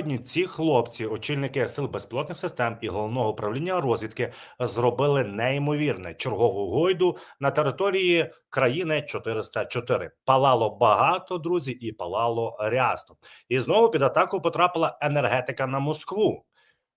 Сьогодні ці хлопці, очільники сил безпілотних систем і головного управління розвідки, зробили неймовірне чергову гойду на території країни 404. Палало багато друзі, і палало рясно. І знову під атаку потрапила енергетика на Москву.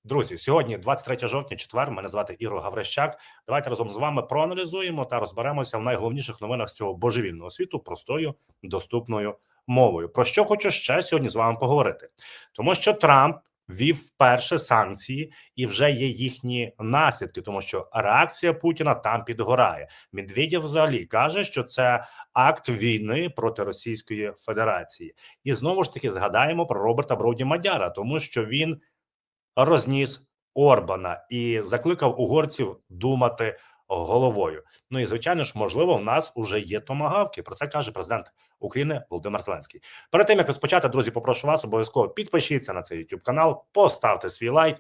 Друзі, сьогодні 23 жовтня, четвер. Мене звати Іро Гаврищак. Давайте разом з вами проаналізуємо та розберемося в найголовніших новинах з цього божевільного світу простою доступною мовою. Про що хочу ще сьогодні з вами поговорити, тому що Трамп ввів вперше санкції, і вже є їхні наслідки, тому що реакція Путіна там підгорає. Медведєв взагалі каже, що це акт війни проти Російської Федерації, і знову ж таки згадаємо про Роберта Броуді Мадяра, тому що він розніс Орбана і закликав угорців думати головою. Ну і звичайно ж, можливо, в нас уже є томагавки. Про це каже президент України Володимир Зеленський. Перед тим як розпочати, друзі, попрошу вас обов'язково підпишіться на цей YouTube канал, поставте свій лайк,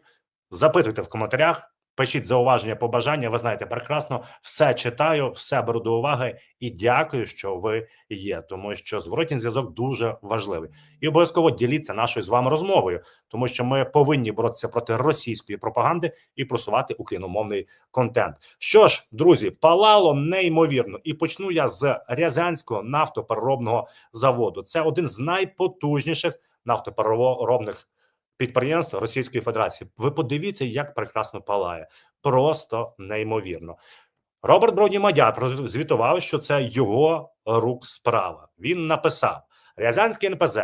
запитуйте в коментарях. Пишіть зауваження, побажання. Ви знаєте прекрасно, все читаю, все беру до уваги і дякую, що ви є, тому що зворотній зв'язок дуже важливий. І обов'язково діліться нашою з вами розмовою, тому що ми повинні боротися проти російської пропаганди і просувати україномовний контент. Що ж, друзі, палало неймовірно, і почну я з Рязанського нафтопереробного заводу. Це один з найпотужніших нафтопереробних підприємств Російської Федерації. Ви подивіться, як прекрасно палає, просто неймовірно. Роберт Броді Мадяр звітував, що це його рук справа. Він написав: Рязанський НПЗ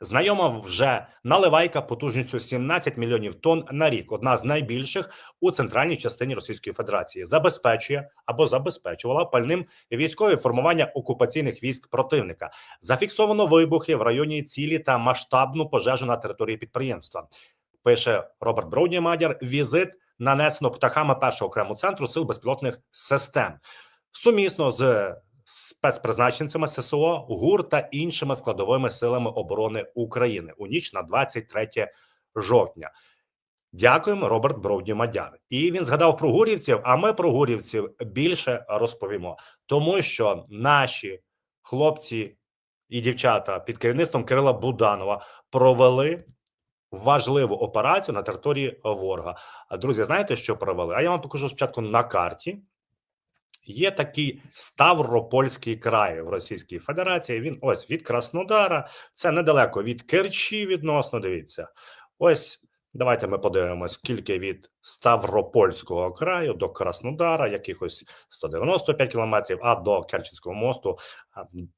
Знайома вже наливайка потужністю 17 мільйонів тонн на рік, одна з найбільших у центральній частині Російської Федерації, забезпечує або забезпечувала пальним військові формування окупаційних військ противника. Зафіксовано вибухи в районі цілі та масштабну пожежу на території підприємства. Пише Роберт Броуді Мадяр. Візит нанесено птахами першого окремого центру сил безпілотних систем сумісно з спецпризначенцями ССО, ГУР та іншими складовими силами оборони України у ніч на 23 жовтня. Дякуємо, Роберт Броуді Мадяр. І він згадав про гурівців. А ми про гурівців більше розповімо, тому що наші хлопці і дівчата під керівництвом Кирила Буданова провели важливу операцію на території ворога. А друзі, знаєте, що провели? А я вам покажу спочатку на карті. Є такий Ставропольський край в Російській Федерації. Він ось від Краснодара, це недалеко від Керчі. Відносно дивіться, ось давайте ми подивимося, скільки від Ставропольського краю до Краснодара, якихось 195 кілометрів, а до Керченського мосту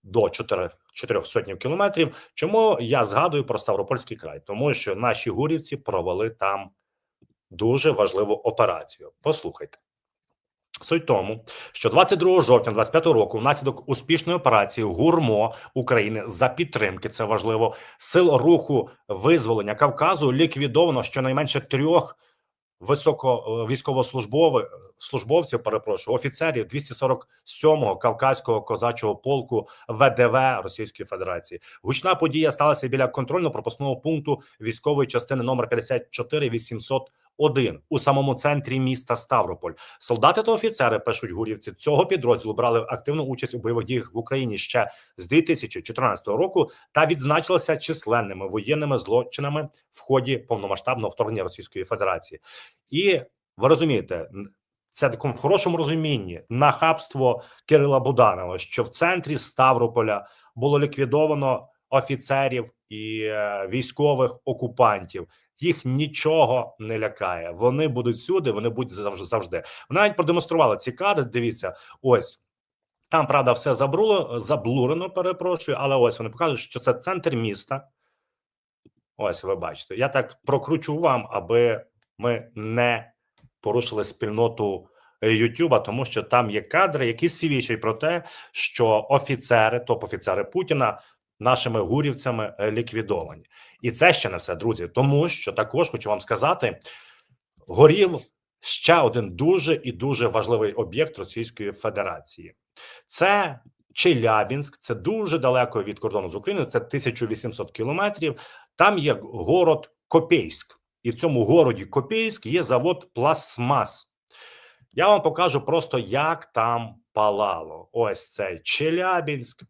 до 4, 4 сотнів кілометрів. Чому я згадую про Ставропольський край? Тому що наші гурівці провели там дуже важливу операцію. Послухайте. Суть тому, що 22 жовтня 25 року, внаслідок успішної операції ГУРМО України за підтримки, це важливо, сил руху визволення Кавказу ліквідовано щонайменше трьох високо військовослужбових службовців. Перепрошую офіцерів 247-го кавказького козачого полку ВДВ Російської Федерації. Гучна подія сталася біля контрольно-пропускного пункту військової частини номер 54 800 один у самому центрі міста Ставрополь. Солдати та офіцери пишуть гурівці цього підрозділу брали активну участь у бойових діях в Україні ще з 2014 року та відзначилися численними воєнними злочинами в ході повномасштабного вторгнення Російської Федерації. І ви розумієте, це такому в хорошому розумінні нахабство Кирила Буданова, що в центрі Ставрополя було ліквідовано офіцерів і е, військових окупантів. Їх нічого не лякає. Вони будуть всюди, вони будуть завжди. Вони навіть продемонстрували ці карти. Дивіться, ось там правда все забруло, заблурено. Перепрошую, але ось вони покажуть, що це центр міста. Ось ви бачите. Я так прокручу вам, аби ми не порушили спільноту Ютуба, тому що там є кадри, які свідчать про те, що офіцери, топ-офіцери Путіна нашими гурівцями е, ліквідовані, і це ще не все, друзі. Тому що також хочу вам сказати, горів ще один дуже і дуже важливий об'єкт Російської Федерації. Це Челябінськ, це дуже далеко від кордону з Україною. Це 1800 кілометрів. Там є город Копейськ, і в цьому городі Копейськ є завод Пластмас. Я вам покажу просто, як там палало. Ось цей Челябінськ.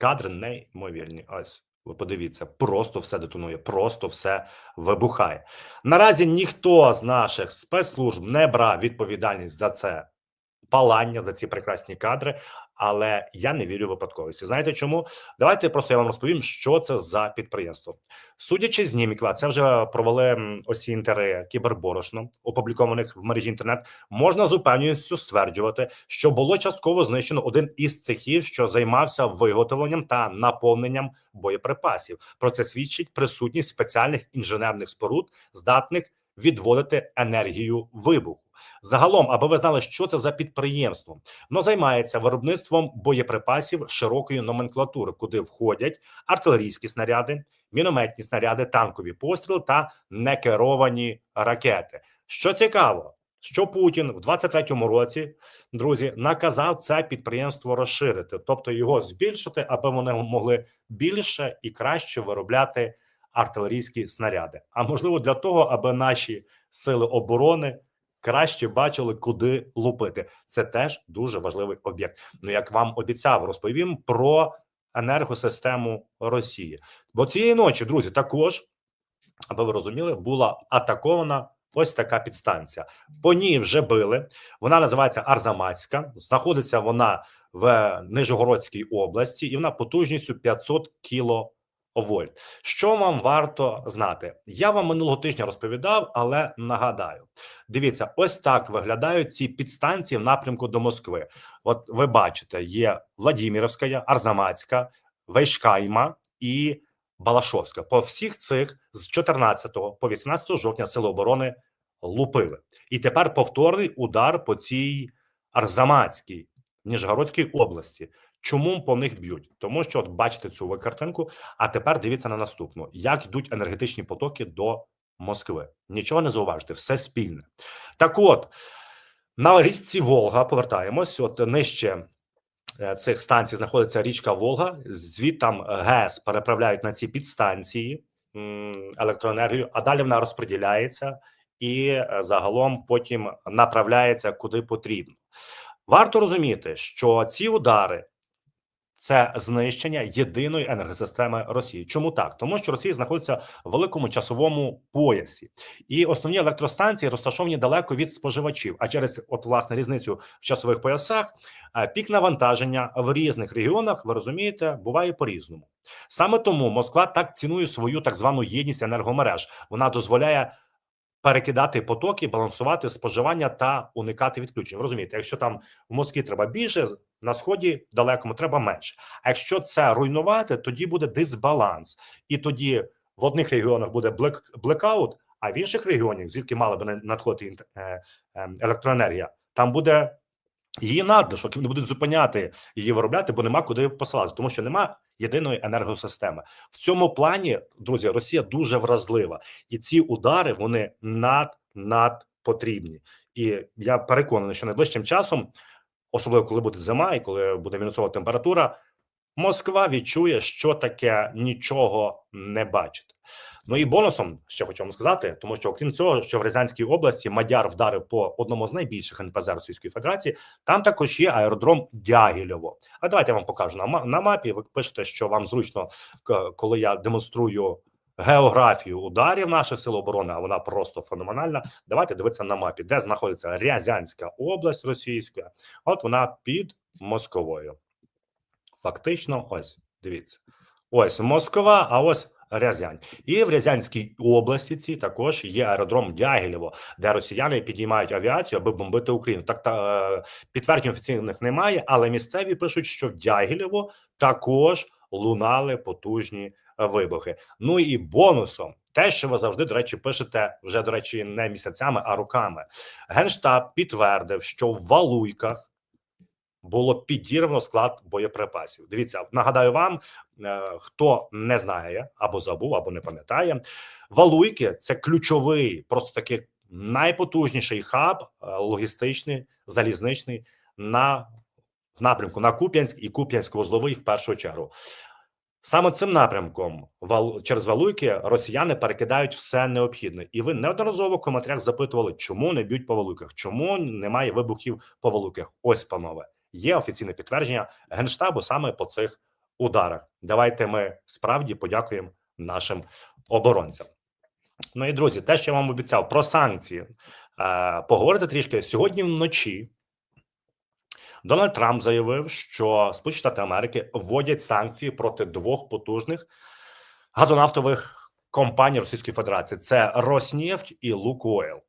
Кадри неймовірні. Ось Ви подивіться, просто все детонує, просто все вибухає. Наразі ніхто з наших спецслужб не брав відповідальність за це палання, за ці прекрасні кадри. Але я не вірю в випадковості. Знаєте чому? Давайте просто я вам розповім, що це за підприємство. Судячи з знімків, це вже провели м, осінтери кіберборошно, опублікованих в мережі інтернет. Можна з упевненістю стверджувати, що було частково знищено один із цехів, що займався виготовленням та наповненням боєприпасів. Про це свідчить присутність спеціальних інженерних споруд, здатних відводити енергію вибуху. Загалом, аби ви знали, що це за підприємство, воно займається виробництвом боєприпасів широкої номенклатури, куди входять артилерійські снаряди, мінометні снаряди, танкові постріли та некеровані ракети. Що цікаво, що Путін в 23-му році, друзі, наказав це підприємство розширити, тобто його збільшити, аби вони могли більше і краще виробляти артилерійські снаряди. А можливо, для того, аби наші сили оборони краще бачили, куди лупити. Це теж дуже важливий об'єкт. Ну як вам обіцяв, розповім про енергосистему Росії. Бо цієї ночі, друзі, також аби ви розуміли, була атакована. Ось така підстанція. По ній вже били. Вона називається Арзамацька. Знаходиться вона в Нижегородській області, і вона потужністю 500 кіловольт. Що вам варто знати? Я вам минулого тижня розповідав, але нагадаю: дивіться, ось так виглядають ці підстанції в напрямку до Москви. От ви бачите, є Владимировська, Арзамацька, Вейшкайма і Балашовська. По всіх цих з 14 по 18 жовтня сили оборони лупили. І тепер повторний удар по цій Арзамацькій Ніжгородській області. Чому по них б'ють? Тому що от бачите цю ви картинку. А тепер дивіться на наступну: як йдуть енергетичні потоки до Москви. Нічого не зауважте, все спільне. Так, от на річці Волга повертаємось. От нижче е, цих станцій знаходиться річка Волга. Звідтам ГЕС переправляють на ці підстанції електроенергію, а далі вона розподіляється і е, загалом потім направляється куди потрібно. Варто розуміти, що ці удари це знищення єдиної енергосистеми Росії. Чому так? Тому що Росія знаходиться в великому часовому поясі, і основні електростанції розташовані далеко від споживачів. А через от власне різницю в часових поясах е, пік навантаження в різних регіонах, ви розумієте, буває по різному. Саме тому Москва так цінує свою так звану єдність енергомереж. Вона дозволяє перекидати потоки, балансувати споживання та уникати відключень. Розумієте, якщо там в Москві треба більше, на сході далекому треба менше. А якщо це руйнувати, тоді буде дисбаланс, і тоді в одних регіонах буде блек, блекаут, а в інших регіонах, звідки мала би на- надходити е, е, електроенергія, там буде її надлишок, вони будуть зупиняти її виробляти, бо нема куди посилати, тому що нема єдиної енергосистеми. В цьому плані, друзі, Росія дуже вразлива, і ці удари вони над над потрібні. І я переконаний, що найближчим часом, особливо коли буде зима і коли буде мінусова температура, Москва відчує, що таке нічого не бачити. Ну і бонусом ще хочу вам сказати, тому що окрім цього, що в Рязанській області Мадяр вдарив по одному з найбільших НПЗ Російської Федерації, там також є аеродром Дягілєво. А давайте я вам покажу на, на мапі. Ви пишете, що вам зручно, коли я демонструю географію ударів наших сил оборони, а вона просто феноменальна. Давайте дивитися на мапі, де знаходиться Рязанська область російська. От вона під Московою. Фактично, ось дивіться. Ось Москва, а ось Рязань. І в Рязанській області ці також є аеродром Дягілєво, де росіяни підіймають авіацію, аби бомбити Україну. Так та е, підтверджень офіційних немає, але місцеві пишуть, що в Дягілєво також лунали потужні вибухи. Ну і бонусом. Те, що ви завжди, до речі, пишете вже, до речі, не місяцями, а роками. Генштаб підтвердив, що в Валуйках було підірвано склад боєприпасів. Дивіться, нагадаю вам, е, хто не знає або забув, або не пам'ятає, Валуйки це ключовий, просто такий найпотужніший хаб е, логістичний, залізничний на в напрямку на Куп'янськ і Куп'янськ-Вузловий в першу чергу. Саме цим напрямком через Валуйки росіяни перекидають все необхідне, і ви неодноразово в коментарях запитували, чому не б'ють по Валуйках, чому немає вибухів по Валуйках. Ось, панове, є офіційне підтвердження генштабу саме по цих ударах. Давайте ми справді подякуємо нашим оборонцям. Ну і друзі, те, що я вам обіцяв про санкції, е, поговорити трішки сьогодні вночі. Дональд Трамп заявив, що Сполучені Штати Америки вводять санкції проти двох потужних газонафтових компаній Російської Федерації: це Роснефть і Лукойл.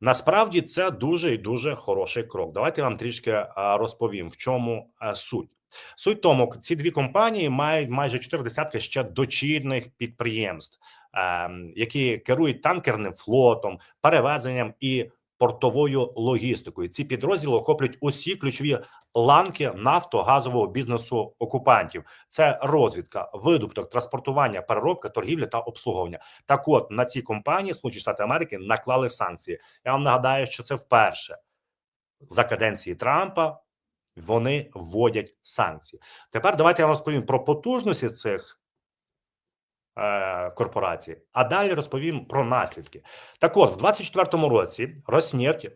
Насправді це дуже і дуже хороший крок. Давайте я вам трішки е, розповім, в чому е, суть. Суть тому, ці дві компанії мають майже чотири десятки ще дочірних підприємств, е, які керують танкерним флотом, перевезенням і портовою логістикою. Ці підрозділи охоплюють усі ключові ланки нафтогазового бізнесу окупантів: це розвідка, видобуток, транспортування, переробка, торгівля та обслуговування. Так, от на ці компанії Сполучені Штати Америки наклали санкції. Я вам нагадаю, що це вперше за каденції Трампа вони вводять санкції. Тепер давайте я вам розповім про потужності цих е, корпорацій, а далі розповім про наслідки. Так от, в 24-му році Роснефть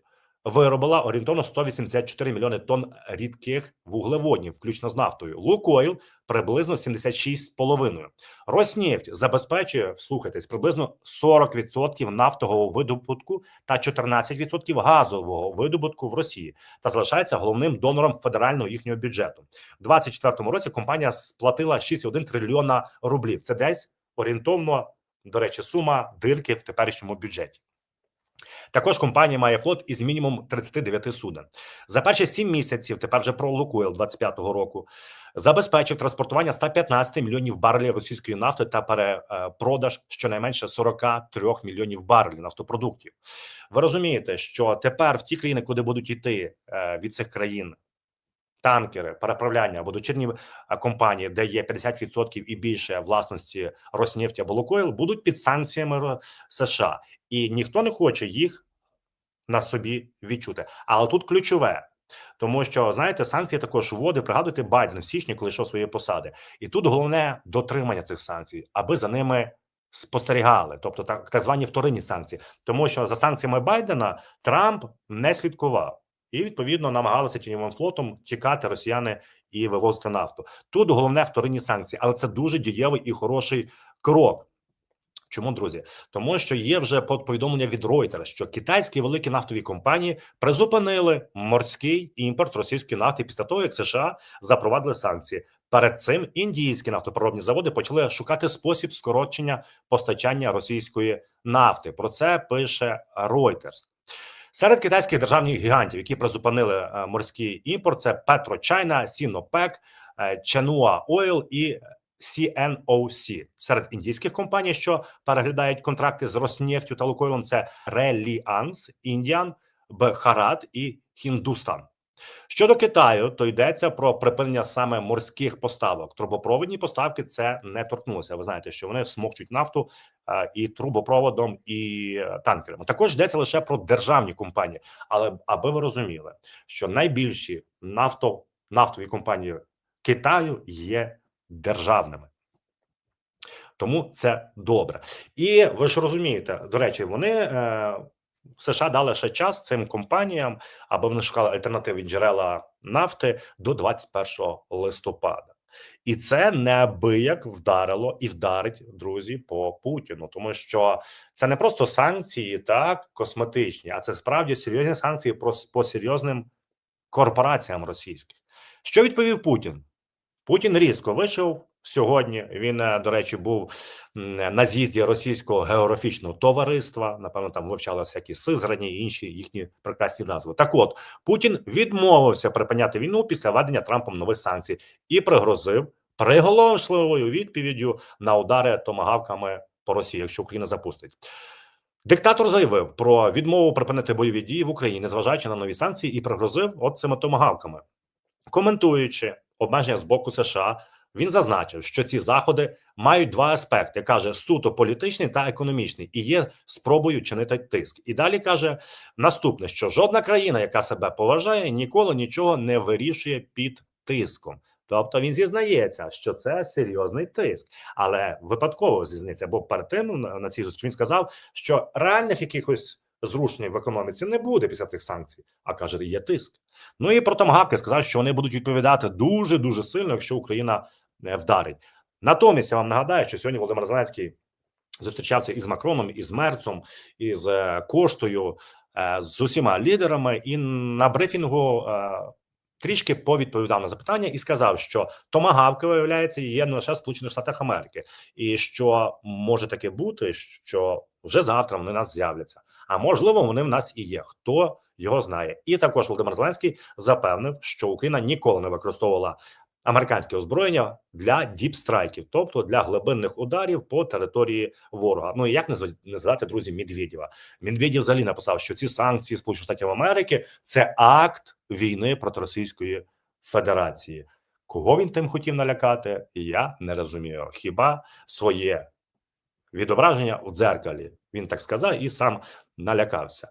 виробила орієнтовно 184 мільйони тонн рідких вуглеводнів, включно з нафтою. Лукойл приблизно 76,5. Роснефть забезпечує, вслухайтесь, приблизно 40% нафтового видобутку та 14% газового видобутку в Росії та залишається головним донором федерального їхнього бюджету. У 24-му році компанія сплатила 6,1 трильйона рублів. Це десь орієнтовно, до речі, сума дирки в теперішньому бюджеті. Також компанія має флот із мінімум 39 суден. За перші 7 місяців, тепер вже про Лукойл 25-го року, забезпечив транспортування 115 мільйонів барелів російської нафти та перепродаж щонайменше 43 мільйонів барелів нафтопродуктів. Ви розумієте, що тепер в ті країни, куди будуть йти е, від цих країн танкери, переправляння або дочірні е, компанії, де є 50% і більше власності Роснефті або Лукойл, будуть під санкціями США, і ніхто не хоче їх на собі відчути. Але тут ключове. Тому що знаєте, санкції також вводив, пригадуйте Байден в січні, коли йшов свої посади, і тут головне дотримання цих санкцій, аби за ними спостерігали, тобто так, так звані вторинні санкції, тому що за санкціями Байдена Трамп не слідкував і відповідно намагалися тіньовим флотом тікати росіяни і вивозити нафту. Тут головне вторинні санкції, але це дуже дієвий і хороший крок. Чому друзі? Тому що є вже повідомлення від Reuters, що китайські великі нафтові компанії призупинили морський імпорт російської нафти після того, як США запровадили санкції. Перед цим індійські нафтопереробні заводи почали шукати спосіб скорочення постачання російської нафти. Про це пише Reuters. Серед китайських державних гігантів, які призупинили е, морський імпорт, це PetroChina, Sinopec, е, Chanhua Oil і CNOC. Серед індійських компаній, що переглядають контракти з Роснефтю та Лукойлом, це Reliance, Indian, Bharat і Hindustan. Щодо Китаю, то йдеться про припинення саме морських поставок. Трубопровідні поставки це не торкнулося. Ви знаєте, що вони смокчуть нафту і трубопроводом, і е, танкерами. Також йдеться лише про державні компанії. Але аби ви розуміли, що найбільші нафто, нафтові компанії Китаю є державними. Тому це добре. І ви ж розумієте, до речі, вони е, США дали ще час цим компаніям, аби вони шукали альтернативні джерела нафти до 21 листопада. І це неабияк вдарило і вдарить друзі по Путіну, тому що це не просто санкції, так косметичні, а це справді серйозні санкції про по серйозним корпораціям російським. Що відповів Путін? Путін різко вийшов сьогодні. Він, е, до речі, був на з'їзді російського географічного товариства. Напевно, там вивчали всякі Сизрані і інші їхні прекрасні назви. Так, от Путін відмовився припиняти війну після введення Трампом нових санкцій і пригрозив приголомшливою відповіддю на удари томагавками по Росії, якщо Україна запустить. Диктатор заявив про відмову припинити бойові дії в Україні, незважаючи на нові санкції, і пригрозив от цими томагавками. Коментуючи обмеження з боку США, він зазначив, що ці заходи мають два аспекти: каже суто політичний та економічний, і є спробою чинити тиск. І далі каже наступне: що жодна країна, яка себе поважає, ніколи нічого не вирішує під тиском. Тобто він зізнається, що це серйозний тиск, але випадково зізнається, бо перед тим на, цій зустрічі він сказав, що реальних якихось зрушень в економіці не буде після цих санкцій, а каже, є тиск. Ну і про томагавки сказав, що вони будуть відповідати дуже дуже сильно, якщо Україна не вдарить. Натомість я вам нагадаю, що сьогодні Володимир Зеленський зустрічався із Макроном, із Мерцом, із е, Коштою, е, з усіма лідерами, і на брифінгу е, трішки повідповідав на запитання і сказав, що томагавки виявляється є не лише в Сполучених Штатах Америки, і що може таке бути, що вже завтра вони в нас з'являться. А можливо, вони в нас і є. Хто його знає? І також Володимир Зеленський запевнив, що Україна ніколи не використовувала американське озброєння для діпстрайків, тобто для глибинних ударів по території ворога. Ну і як не згадати, друзі, Медведєва. Медведєв взагалі написав, що ці санкції Сполучених Штатів Америки це акт війни проти Російської Федерації. Кого він тим хотів налякати? Я не розумію. Хіба своє відображення в дзеркалі він так сказав і сам налякався.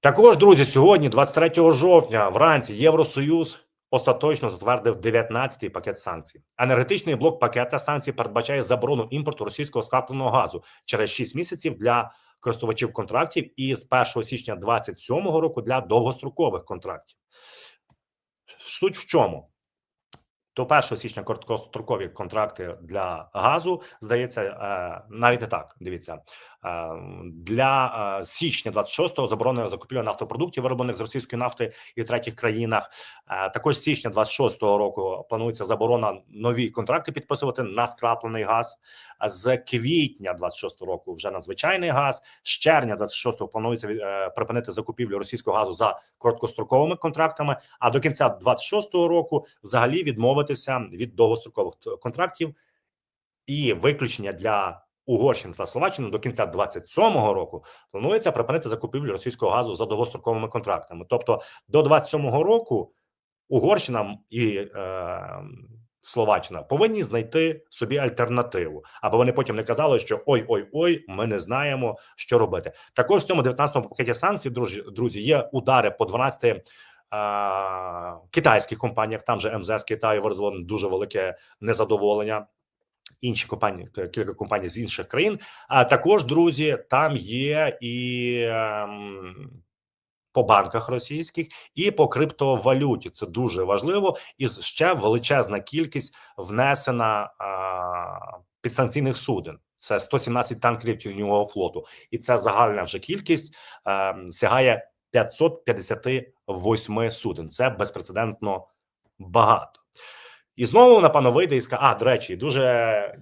Також, друзі, сьогодні, 23 жовтня, вранці Євросоюз остаточно затвердив 19-й пакет санкцій. Енергетичний блок пакета санкцій передбачає заборону імпорту російського скрапленого газу через 6 місяців для користувачів контрактів і з 1 січня 2027 року для довгострокових контрактів. Суть в чому? До 1 січня короткострокові контракти для газу здається е, навіть не так. Дивіться для е, січня 26-го заборонено закупівля нафтопродуктів, вироблених з російської нафти і в третіх країнах. Е, Також січня 26-го року планується заборона нові контракти підписувати на скраплений газ. З квітня 26-го року вже на звичайний газ. З червня 26-го планується е, припинити закупівлю російського газу за короткостроковими контрактами. А до кінця 26-го року взагалі відмовитися від довгострокових контрактів і виключення для Угорщини та Словаччини до кінця 27-го року планується припинити закупівлю російського газу за довгостроковими контрактами. Тобто до 27-го року Угорщина і е, Словаччина повинні знайти собі альтернативу, аби вони потім не казали, що ой, ой, ой, ми не знаємо, що робити. Також в цьому 19-му пакеті санкцій, друзі, є удари по 12 е, китайських компаніях. Там же МЗС Китаю виразило дуже велике незадоволення. Інші компанії, кілька компаній з інших країн. А також, друзі, там є і ем, по банках російських, і по криптовалюті. Це дуже важливо. І ще величезна кількість внесена підсанкційних суден. Це 117 танкерів тіньового флоту, і це загальна вже кількість ем, сягає 558 суден. Це безпрецедентно багато. І знову напевно вийде і скаже, а до речі, дуже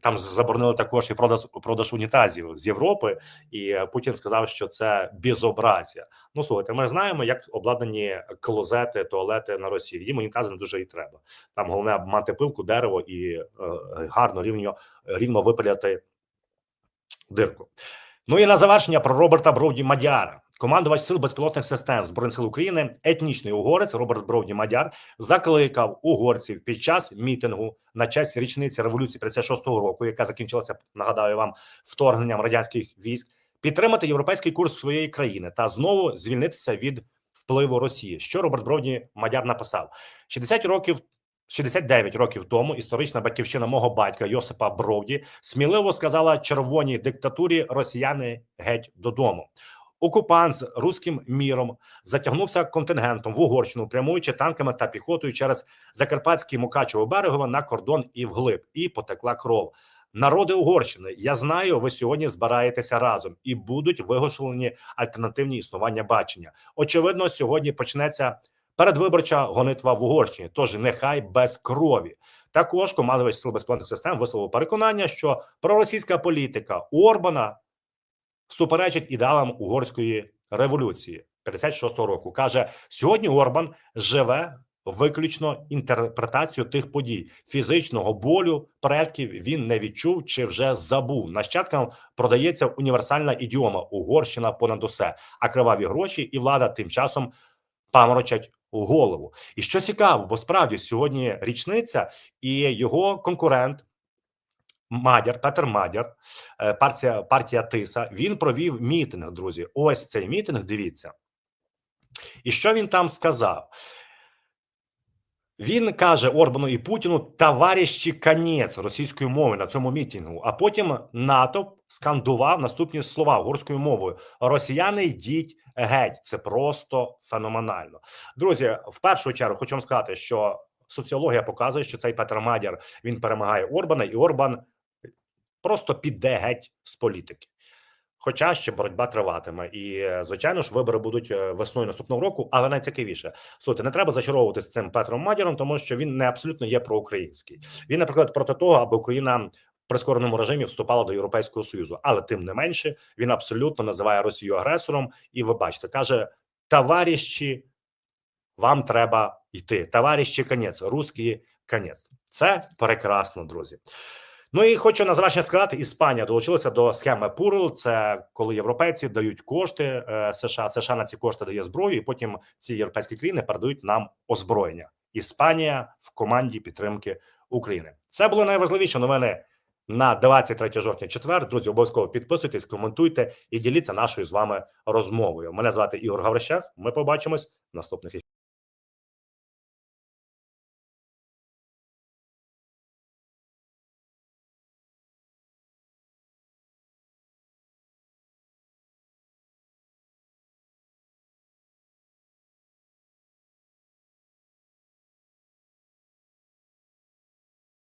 там заборонили також і продаж, продаж унітазів з Європи, і Путін сказав, що це безобразія. Ну слухайте, ми знаємо, як обладнані клозети, туалети на Росії. Їм унітази не дуже і треба. Там головне мати пилку, дерево і е, гарно рівно рівно випиляти дирку. Ну і на завершення про Роберта Броуді Мадяра. Командувач сил безпілотних систем збройних сил України, етнічний угорець Роберт Броуді Мадяр закликав угорців під час мітингу на честь річниці революції 56-го року, яка закінчилася, нагадаю вам, вторгненням радянських військ, підтримати європейський курс своєї країни та знову звільнитися від впливу Росії. Що Роберт Броуді Мадяр написав 60 років. 69 років тому історична батьківщина мого батька Йосипа Броуді сміливо сказала червоній диктатурі росіяни геть додому. Окупант з руським міром затягнувся контингентом в Угорщину, прямуючи танками та піхотою через Закарпатський Мукачево берегово на кордон і вглиб, і потекла кров. Народи Угорщини, я знаю, ви сьогодні збираєтеся разом і будуть виготовлені альтернативні існування бачення. Очевидно, сьогодні почнеться передвиборча гонитва в Угорщині. Тож нехай без крові. Також командувач сил безпілотних систем висловив переконання, що проросійська політика Орбана суперечить ідеалам угорської революції 56-го року. каже сьогодні Орбан живе виключно інтерпретацію тих подій фізичного болю предків він не відчув чи вже забув. Нащадкам продається універсальна ідіома Угорщина понад усе, а криваві гроші і влада тим часом паморочать у голову. І що цікаво, бо справді сьогодні річниця і його конкурент. Мадяр, Петер Мадяр, е, партія партія Тиса. Він провів мітинг, друзі. Ось цей мітинг. Дивіться. І що він там сказав? Він каже Орбану і Путіну товарищі конець російською мовою на цьому мітингу. А потім НАТО скандував наступні слова угорською мовою: Росіяни йдіть геть. Це просто феноменально. Друзі, в першу чергу хочу вам сказати, що соціологія показує, що цей Петр Мадяр він перемагає Орбана, і Орбан просто піде геть з політики. Хоча ще боротьба триватиме, і е, звичайно ж вибори будуть е, весною наступного року. Але найцікавіше слухайте, не треба зачаровувати з цим Петром Мадяром, тому що він не абсолютно є проукраїнський. Він, наприклад, проти того, аби Україна в прискореному режимі вступала до Європейського союзу, але тим не менше він абсолютно називає Росію агресором. І ви бачите, каже: товариші, вам треба йти. Товариші, конець, русський конець. Це прекрасно, друзі. Ну і хочу на завершення сказати: Іспанія долучилася до схеми Пурл. Це коли європейці дають кошти е, США. США на ці кошти дає зброю, і потім ці європейські країни передають нам озброєння. Іспанія в команді підтримки України. Це були найважливіші новини на 23 жовтня. Четвер. Друзі, обов'язково підписуйтесь, коментуйте і діліться нашою з вами розмовою. Мене звати Ігор Гаврищак. Ми побачимось в наступних.